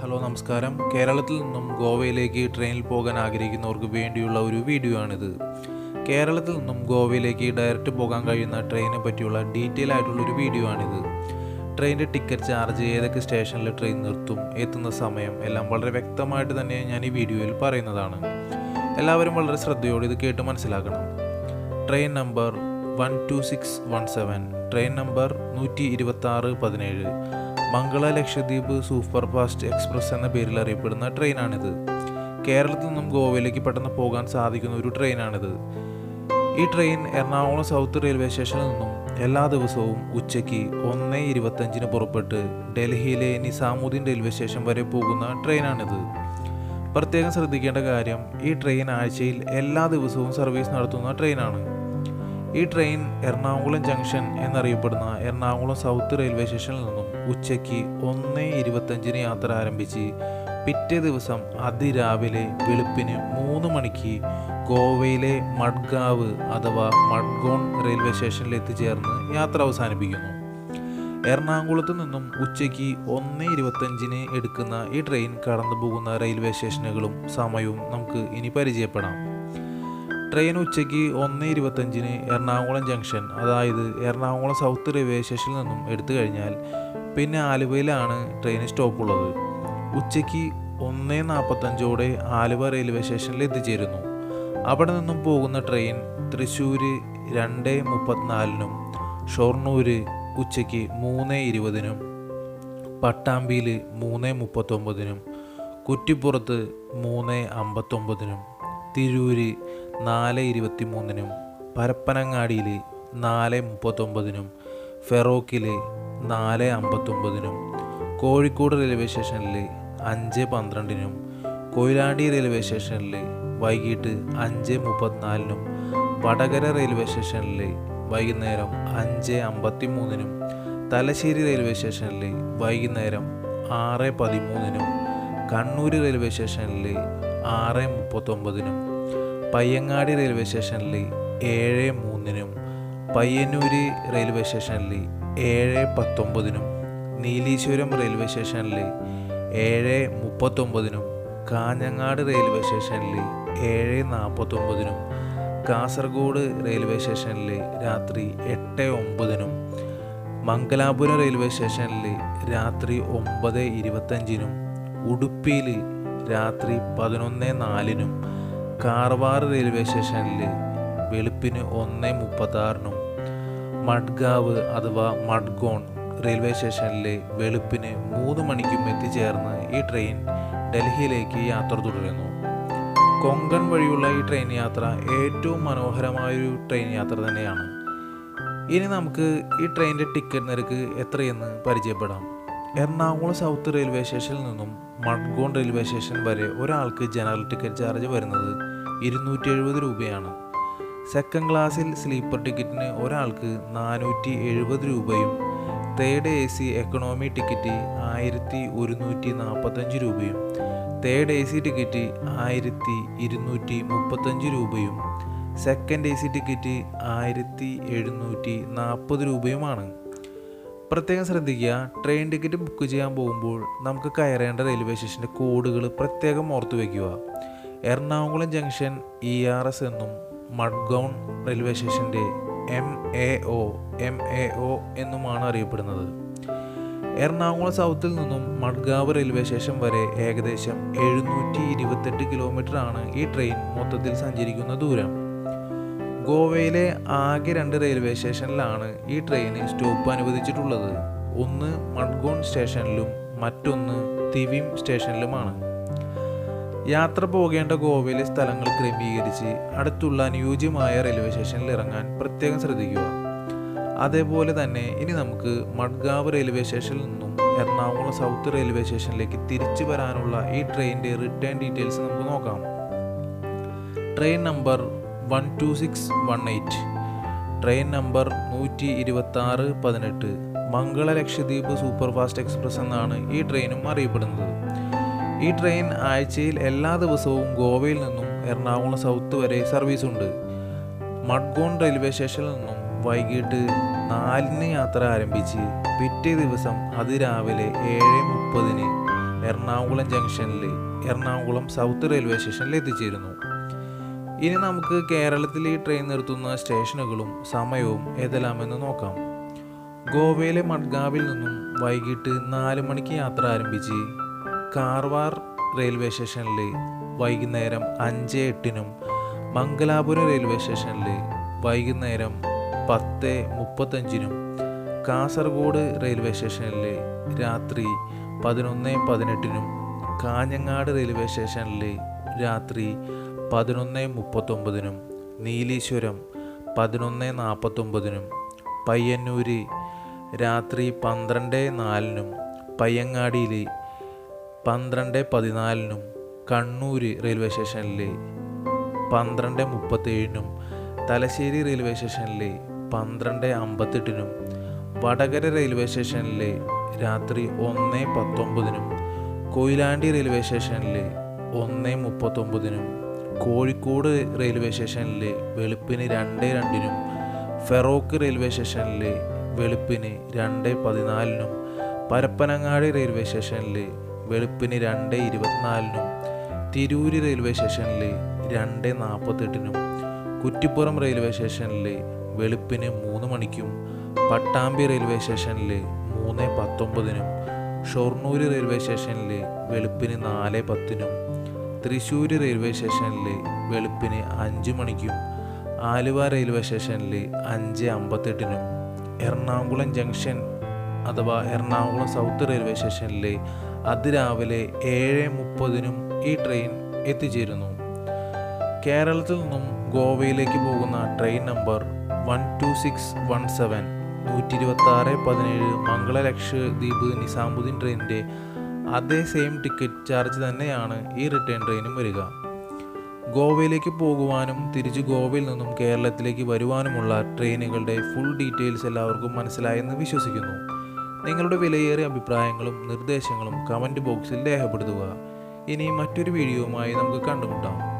Hello നമസ്കാരം. കേരളത്തിൽ നിന്നും ഗോവയിലേക്ക് ട്രെയിനിൽ പോകാൻ ആഗ്രഹിക്കുന്നവർക്ക് വേണ്ടിയുള്ള ഒരു വീഡിയോ ആണിത്. കേരളത്തിൽ നിന്നും ഗോവയിലേക്ക് ഡയറക്റ്റ് പോകാൻ കഴിയുന്ന ട്രെയിനെ പറ്റിയുള്ള ഡീറ്റെയിൽ ആയിട്ടുള്ള ഒരു വീഡിയോ ആണിത്. ട്രെയിനിന്റെ ടിക്കറ്റ് ചാർജ് ഏതൊക്കെ സ്റ്റേഷനിൽ ട്രെയിൻ നിർത്തും എത്തുന്ന സമയം എല്ലാം വളരെ വ്യക്തമായിട്ട് തന്നെ ഞാൻ ഈ വീഡിയോയിൽ പറയുന്നതാണ്. എല്ലാവരും വളരെ ശ്രദ്ധയോടെ ഇത് കേട്ട് മനസ്സിലാക്കണം. Train number one two six one seven train number നൂറ്റി ഇരുപത്തി ആറ് പതിനേഴ്. Mangala Lakshadweep super fast express എന്ന പേരിൽ അറിയപ്പെടുന്ന ട്രെയിനാണിത്. കേരളത്തിൽ നിന്നും ഗോവയിലേക്ക് പെട്ടെന്ന് പോകാൻ സാധിക്കുന്ന ഒരു ട്രെയിനാണിത്. ഈ ട്രെയിൻ എറണാകുളം സൗത്ത് റെയിൽവേ സ്റ്റേഷനിൽ നിന്നും എല്ലാ ദിവസവും ഉച്ചയ്ക്ക് ഒന്ന് ഇരുപത്തഞ്ചിന് പുറപ്പെട്ട് ഡൽഹിയിലെ നിസാമുദ്ദീൻ റെയിൽവേ സ്റ്റേഷൻ വരെ പോകുന്ന ട്രെയിനാണിത്. പ്രത്യേകം ശ്രദ്ധിക്കേണ്ട കാര്യം ഈ ട്രെയിൻ ആഴ്ചയിൽ എല്ലാ ദിവസവും സർവീസ് നടത്തുന്ന ട്രെയിനാണ്. ഈ ട്രെയിൻ എറണാകുളം ജംഗ്ഷൻ എന്നറിയപ്പെടുന്ന എറണാകുളം സൗത്ത് റെയിൽവേ സ്റ്റേഷനിൽ നിന്നും ഉച്ചയ്ക്ക് ഒന്ന് ഇരുപത്തഞ്ചിന് യാത്ര ആരംഭിച്ച് പിറ്റേ ദിവസം അതിരാവിലെ വെളുപ്പിന് മൂന്ന് മണിക്ക് ഗോവയിലെ മഡ്ഗാവ് അഥവാ മഡ്ഗോൺ റെയിൽവേ സ്റ്റേഷനിൽ എത്തിച്ചേർന്ന് യാത്ര അവസാനിപ്പിക്കുന്നു. എറണാകുളത്ത് നിന്നും ഉച്ചയ്ക്ക് ഒന്ന് ഇരുപത്തഞ്ചിന് എടുക്കുന്ന ഈ ട്രെയിൻ കടന്നു പോകുന്ന റെയിൽവേ സ്റ്റേഷനുകളും സമയവും നമുക്ക് ഇനി പരിചയപ്പെടാം. ട്രെയിൻ ഉച്ചയ്ക്ക് ഒന്ന് ഇരുപത്തഞ്ചിന് എറണാകുളം ജംഗ്ഷൻ അതായത് എറണാകുളം സൗത്ത് റെയിൽവേ സ്റ്റേഷനിൽ നിന്നും എടുത്തു കഴിഞ്ഞാൽ പിന്നെ ആലുവയിലാണ് ട്രെയിൻ സ്റ്റോപ്പ് ഉള്ളത് ഉച്ചയ്ക്ക് ഒന്ന് നാൽപ്പത്തഞ്ചോടെ ആലുവ റെയിൽവേ സ്റ്റേഷനിൽ എത്തിച്ചേരുന്നു. അവിടെ നിന്നും പോകുന്ന ട്രെയിൻ തൃശ്ശൂർ രണ്ട് മുപ്പത്തിനാലിനും ഷൊർണൂർ ഉച്ചയ്ക്ക് മൂന്ന് ഇരുപതിനും പട്ടാമ്പിയിൽ മൂന്ന് മുപ്പത്തൊമ്പതിനും കുറ്റിപ്പുറത്ത് മൂന്ന് അമ്പത്തൊമ്പതിനും തിരൂര് നാല് ഇരുപത്തി മൂന്നിനും പരപ്പനങ്ങാടിയിൽ നാല് മുപ്പത്തൊമ്പതിനും ഫെറോക്കിൽ നാല് അമ്പത്തൊമ്പതിനും കോഴിക്കോട് റെയിൽവേ സ്റ്റേഷനിൽ അഞ്ച് പന്ത്രണ്ടിനും കൊയിലാണ്ടി റെയിൽവേ സ്റ്റേഷനിൽ വൈകിട്ട് അഞ്ച് മുപ്പത്തിനാലിനും വടകര റെയിൽവേ സ്റ്റേഷനിൽ വൈകുന്നേരം അഞ്ച് അമ്പത്തി മൂന്നിനും തലശ്ശേരി റെയിൽവേ സ്റ്റേഷനിൽ വൈകുന്നേരം ആറ് പതിമൂന്നിനും കണ്ണൂർ റെയിൽവേ സ്റ്റേഷനിൽ ആറ് മുപ്പത്തൊമ്പതിനും പയ്യങ്ങാടി റെയിൽവേ സ്റ്റേഷനിൽ ഏഴ് മൂന്നിനും പയ്യന്നൂര് റെയിൽവേ സ്റ്റേഷനിൽ ഏഴ് പത്തൊമ്പതിനും നീലീശ്വരം റെയിൽവേ സ്റ്റേഷനിൽ ഏഴ് മുപ്പത്തൊമ്പതിനും കാഞ്ഞങ്ങാട് റെയിൽവേ സ്റ്റേഷനിൽ ഏഴ് നാൽപ്പത്തൊമ്പതിനും കാസർഗോഡ് റെയിൽവേ സ്റ്റേഷനിൽ രാത്രി എട്ട് ഒമ്പതിനും മംഗലാപുരം റെയിൽവേ സ്റ്റേഷനിൽ രാത്രി ഒമ്പത് ഇരുപത്തഞ്ചിനും ഉടുപ്പിയിൽ രാത്രി പതിനൊന്ന് നാലിനും കാർവാർ റെയിൽവേ സ്റ്റേഷനിൽ വെളുപ്പിന് ഒന്ന് മുപ്പത്താറിനും മഡ്ഗാവ് അഥവാ മഡ്ഗോൺ റെയിൽവേ സ്റ്റേഷനിൽ വെളുപ്പിന് മൂന്ന് മണിക്കും എത്തിച്ചേർന്ന് ഈ ട്രെയിൻ ഡൽഹിയിലേക്ക് യാത്ര തുടരുന്നു. കൊങ്കൺ വഴിയുള്ള ഈ ട്രെയിൻ യാത്ര ഏറ്റവും മനോഹരമായൊരു ട്രെയിൻ യാത്ര തന്നെയാണ്. ഇനി നമുക്ക് ഈ ട്രെയിനിന്റെ ടിക്കറ്റ് നിരക്ക് എത്രയെന്ന് പരിചയപ്പെടാം. എറണാകുളം സൗത്ത് റെയിൽവേ സ്റ്റേഷനിൽ നിന്നും മഡ്ഗോൺ റെയിൽവേ സ്റ്റേഷൻ വരെ ഒരാൾക്ക് ജനറൽ ടിക്കറ്റ് ചാർജ് വരുന്നത് ഇരുന്നൂറ്റി എഴുപത് രൂപയാണ്. സെക്കൻഡ് ക്ലാസ്സിൽ സ്ലീപ്പർ ടിക്കറ്റിന് ഒരാൾക്ക് നാനൂറ്റി എഴുപത് രൂപയും third A C economy ticket ആയിരത്തി ഒരുന്നൂറ്റി നാൽപ്പത്തഞ്ച് രൂപയും തേർഡ് എ സി ടിക്കറ്റ് ആയിരത്തി ഇരുന്നൂറ്റി മുപ്പത്തഞ്ച് രൂപയും സെക്കൻഡ് എ സി ടിക്കറ്റ് ആയിരത്തി എഴുന്നൂറ്റി നാൽപ്പത് രൂപയുമാണ്. പ്രത്യേകം ശ്രദ്ധിക്കുക. ട്രെയിൻ ടിക്കറ്റ് ബുക്ക് ചെയ്യാൻ പോകുമ്പോൾ നമുക്ക് കയറേണ്ട റെയിൽവേ സ്റ്റേഷന്റെ കോഡുകൾ പ്രത്യേകം ഓർത്തു വയ്ക്കുക Ernakulam junction E R S എന്നും മഡ്ഗൗൺ റെയിൽവേ സ്റ്റേഷന്റെ M A O M A O എന്നുമാണ് അറിയപ്പെടുന്നത്. എറണാകുളം സൗത്തിൽ നിന്നും മഡ്ഗാവ് റെയിൽവേ സ്റ്റേഷൻ വരെ ഏകദേശം എഴുന്നൂറ്റി ഇരുപത്തെട്ട് കിലോമീറ്റർ ആണ് ഈ ട്രെയിൻ മൊത്തത്തിൽ സഞ്ചരിക്കുന്ന ദൂരം. ഗോവയിലെ ആകെ രണ്ട് റെയിൽവേ സ്റ്റേഷനിലാണ് ഈ ട്രെയിന് സ്റ്റോപ്പ് അനുവദിച്ചിട്ടുള്ളത്. ഒന്ന് മഡ്ഗോൺ സ്റ്റേഷനിലും മറ്റൊന്ന് തിവിം സ്റ്റേഷനിലുമാണ് യാത്ര പോകേണ്ട ഗോവയിലെ സ്ഥലങ്ങൾ ക്രമീകരിച്ച് അടുത്തുള്ള അനുയോജ്യമായ റെയിൽവേ സ്റ്റേഷനിൽ ഇറങ്ങാൻ പ്രത്യേകം ശ്രദ്ധിക്കുക. അതേപോലെ തന്നെ ഇനി നമുക്ക് മഡ്ഗാവ് റെയിൽവേ സ്റ്റേഷനിൽ നിന്നും എറണാകുളം സൗത്ത് റെയിൽവേ സ്റ്റേഷനിലേക്ക് തിരിച്ചു വരാനുള്ള ഈ ട്രെയിനിന്റെ റിട്ടേൺ ഡീറ്റെയിൽസ് നമുക്ക് നോക്കാം. Train number one two six one eight train number നൂറ്റി ഇരുപത്തി ആറ് പതിനെട്ട്. Mangala Lakshadweep super fast express എന്നാണ് ഈ ട്രെയിനും അറിയപ്പെടുന്നത്. ഈ ട്രെയിൻ ആഴ്ചയിൽ എല്ലാ ദിവസവും ഗോവയിൽ നിന്നും എറണാകുളം സൗത്ത് വരെ സർവീസ് ഉണ്ട് മഡ്ഗോൺ റെയിൽവേ സ്റ്റേഷനിൽ നിന്നും വൈകിട്ട് നാലിന് യാത്ര ആരംഭിച്ച് പിറ്റേ ദിവസം അതിരാവിലെ ഏഴ് മുപ്പതിന് എറണാകുളം ജംഗ്ഷനിൽ എറണാകുളം സൗത്ത് റെയിൽവേ സ്റ്റേഷനിൽ എത്തിച്ചേരുന്നു. ഇനി നമുക്ക് കേരളത്തിൽ ഈ ട്രെയിൻ നിർത്തുന്ന സ്റ്റേഷനുകളും സമയവും ഏതെല്ലാമെന്ന് നോക്കാം. ഗോവയിലെ മഡ്ഗാവിൽ നിന്നും വൈകിട്ട് നാല് മണിക്ക് യാത്ര ആരംഭിച്ച് കാർവാർ റെയിൽവേ സ്റ്റേഷനിൽ വൈകുന്നേരം അഞ്ച് എട്ടിനും മംഗലാപുരം റെയിൽവേ സ്റ്റേഷനിൽ വൈകുന്നേരം പത്ത് മുപ്പത്തഞ്ചിനും കാസർഗോഡ് റെയിൽവേ സ്റ്റേഷനിൽ രാത്രി പതിനൊന്ന് പതിനെട്ടിനും കാഞ്ഞങ്ങാട് റെയിൽവേ സ്റ്റേഷനിൽ രാത്രി പതിനൊന്ന് മുപ്പത്തൊമ്പതിനും നീലീശ്വരം പതിനൊന്ന് നാൽപ്പത്തൊമ്പതിനും പയ്യന്നൂര് രാത്രി പന്ത്രണ്ട് നാലിനും പയ്യങ്ങാടിയിൽ പന്ത്രണ്ട് പതിനാലിനും കണ്ണൂർ റെയിൽവേ സ്റ്റേഷനിൽ പന്ത്രണ്ട് മുപ്പത്തേഴിനും തലശ്ശേരി റെയിൽവേ സ്റ്റേഷനിൽ പന്ത്രണ്ട് അമ്പത്തെട്ടിനും വടകര റെയിൽവേ സ്റ്റേഷനിൽ രാത്രി ഒന്ന് പത്തൊമ്പതിനും കൊയിലാണ്ടി റെയിൽവേ സ്റ്റേഷനിൽ ഒന്ന് മുപ്പത്തൊമ്പതിനും കോഴിക്കോട് റെയിൽവേ സ്റ്റേഷനിൽ വെളുപ്പിന് രണ്ട് രണ്ടിനും ഫെറോക്ക് റെയിൽവേ സ്റ്റേഷനിൽ വെളുപ്പിന് രണ്ട് പതിനാലിനും പരപ്പനങ്ങാടി റെയിൽവേ സ്റ്റേഷനിൽ വെളുപ്പിന് രണ്ട് ഇരുപത്തിനാലിനും തിരൂര് റെയിൽവേ സ്റ്റേഷനിൽ രണ്ട് നാൽപ്പത്തെട്ടിനും കുറ്റിപ്പുറം റെയിൽവേ സ്റ്റേഷനിൽ വെളുപ്പിന് മൂന്ന് മണിക്കും പട്ടാമ്പി റെയിൽവേ സ്റ്റേഷനിൽ മൂന്ന് പത്തൊമ്പതിനും ഷൊർണൂർ റെയിൽവേ സ്റ്റേഷനിൽ വെളുപ്പിന് നാല് പത്തിനും തൃശ്ശൂർ റെയിൽവേ സ്റ്റേഷനിൽ വെളുപ്പിന് അഞ്ച് മണിക്കും ആലുവ റെയിൽവേ സ്റ്റേഷനിൽ അഞ്ച് അമ്പത്തെട്ടിനും എറണാകുളം ജംഗ്ഷൻ അഥവാ എറണാകുളം സൗത്ത് റെയിൽവേ സ്റ്റേഷനിൽ അതിരാവിലെ ഏഴ് മുപ്പതിനും ഈ ട്രെയിൻ എത്തിച്ചേരുന്നു. കേരളത്തിൽ നിന്നും ഗോവയിലേക്ക് പോകുന്ന train number one two six one seven നൂറ്റി ഇരുപത്തി ആറ് പതിനേഴ് മംഗളലക്ഷദ്വീപ് നിസാമുദ്ദീൻ ട്രെയിനിന്റെ അതേ സെയിം ടിക്കറ്റ് ചാർജ് തന്നെയാണ് ഈ റിട്ടേൺ ട്രെയിനും വരിക. ഗോവയിലേക്ക് പോകുവാനും തിരിച്ച് ഗോവയിൽ നിന്നും കേരളത്തിലേക്ക് വരുവാനുമുള്ള ട്രെയിനുകളുടെ ഫുൾ ഡീറ്റെയിൽസ് എല്ലാവർക്കും മനസ്സിലായെന്ന് വിശ്വസിക്കുന്നു. നിങ്ങളുടെ വിലയേറിയ അഭിപ്രായങ്ങളും നിർദ്ദേശങ്ങളും കമന്റ് ബോക്സിൽ രേഖപ്പെടുത്തുക. ഇനി മറ്റൊരു വീഡിയോയുമായി നമുക്ക് കണ്ടുമുട്ടാം.